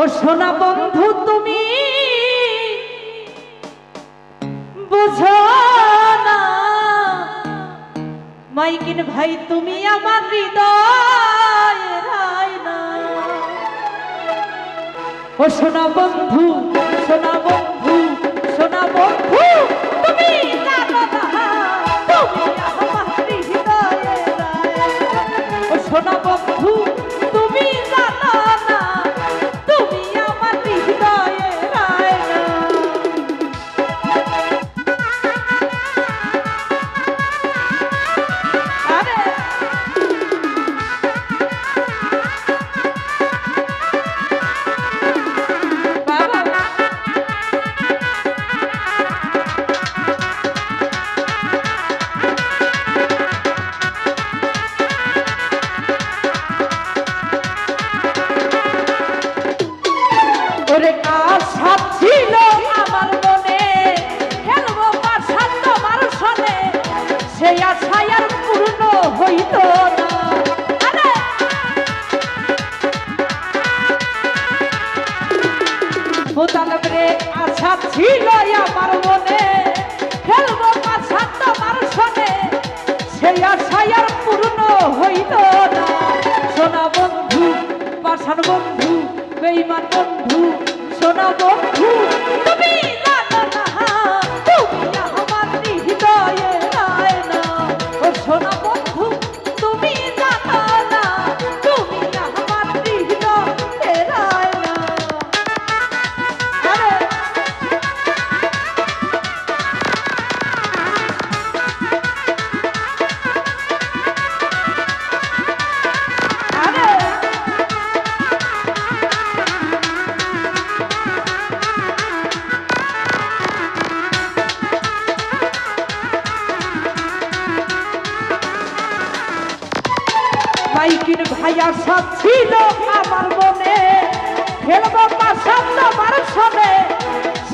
ও সোনা বন্ধু, তুমি বুঝো না। মাইকিন ভাই, তুমি আমার আয়না ও সোনা বন্ধু সোনা বন্ধু সোনা বন্ধু, তুমি ও সোনা ওরে আশা ছিল আমার মনে। খেলব বাসা তোমার সনে। সেই আশাই আর পূর্ণ হইল না। রে, আশা ছিল আমার মনে। খেলব বাসা তোমার সনে। সেই আশাই আর পূর্ণ হইল না। সোনা বন্ধু পাশান বন্ধু, বেইমান বন্ধু সোনা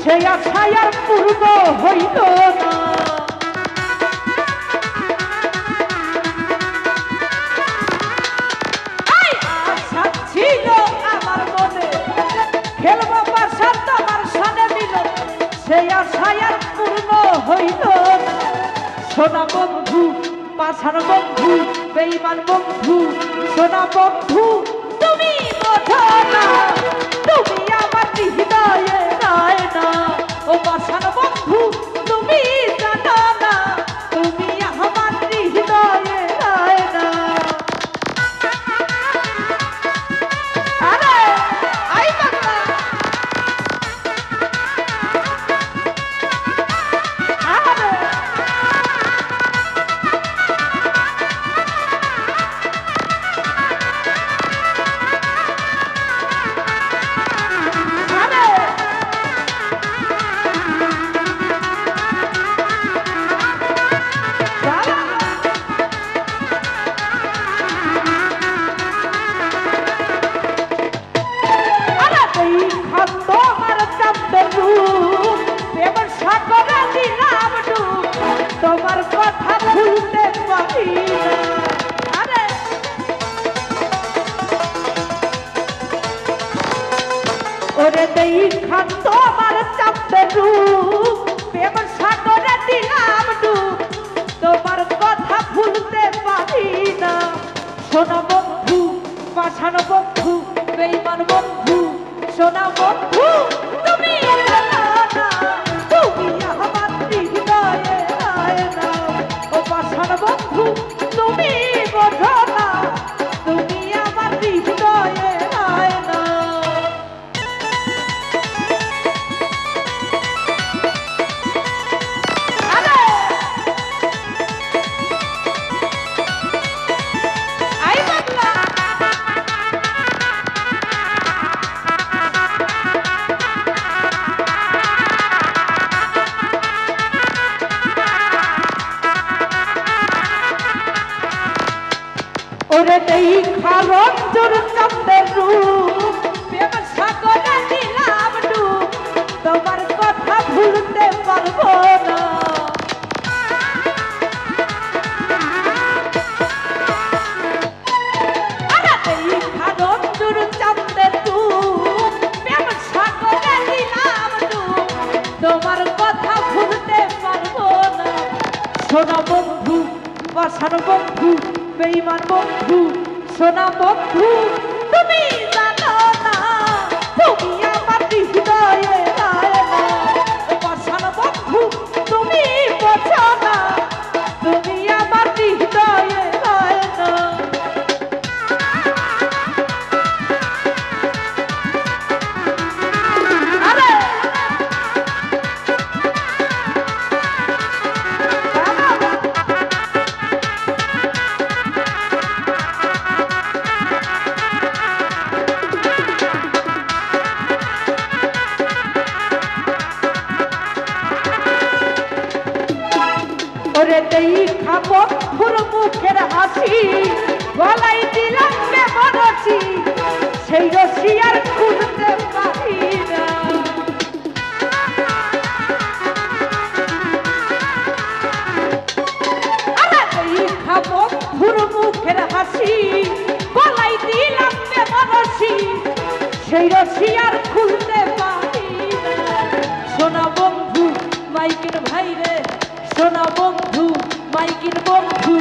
সেই আশায় আর পূর্ণ হইল না। সোনা বন্ধু, পাশার বন্ধু, বেইমান বন্ধু, সোনা বন্ধু, তুমি বোঝো না। ভুলতে পারি ওরে দেই সাগরে দিলাম ডুব তোমার কথা পারি না। সোনা বন্ধু পাশান বন্ধু, বেইমান বন্ধু সোনা বন্ধু। ওরে দেই খারণ জোর চন্দের রূপ ব্যবসা করে তোমার কথা ভুলতে পারব না। তোমার কথা ভুলতে পারব না। সোনা বন্ধু, বাসার বন্ধু বেঈমান বন্ধু সোনা বন্ধু। রশি গলাই দিলাম কেমন রশি সেই রশি আর খুঁজতে পারি না। বন্ধুর মুখের হাসি গলাই দিলাম কেমন রশি সেই রশি আর খুলতে পারি সোনা বন্ধু, মাইকের ভাইরে, সোনা বন্ধু, মাইকের বন্ধু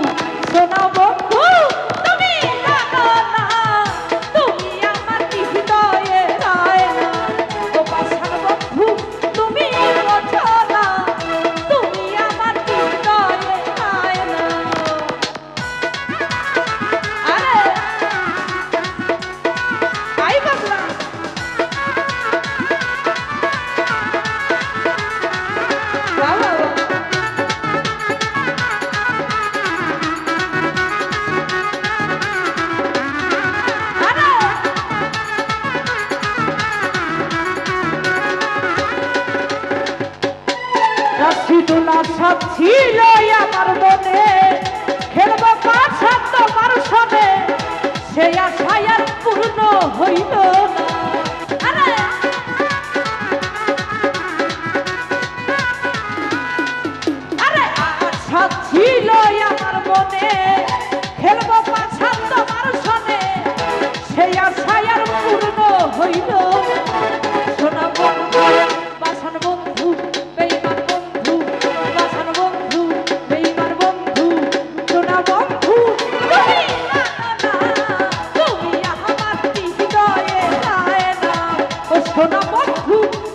শোনা বন্ধু।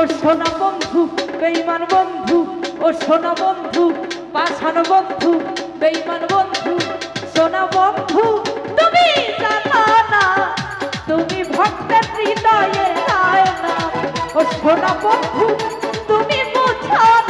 ও সোনা বন্ধু, বেইমান বন্ধু, ও সোনা বন্ধু পাশান বন্ধু, বেইমান বন্ধু, সোনা বন্ধু, তুমি জানো না তুমি ভক্তের হৃদয়ে আয় না ও সোনা বন্ধু, তুমি বুঝো না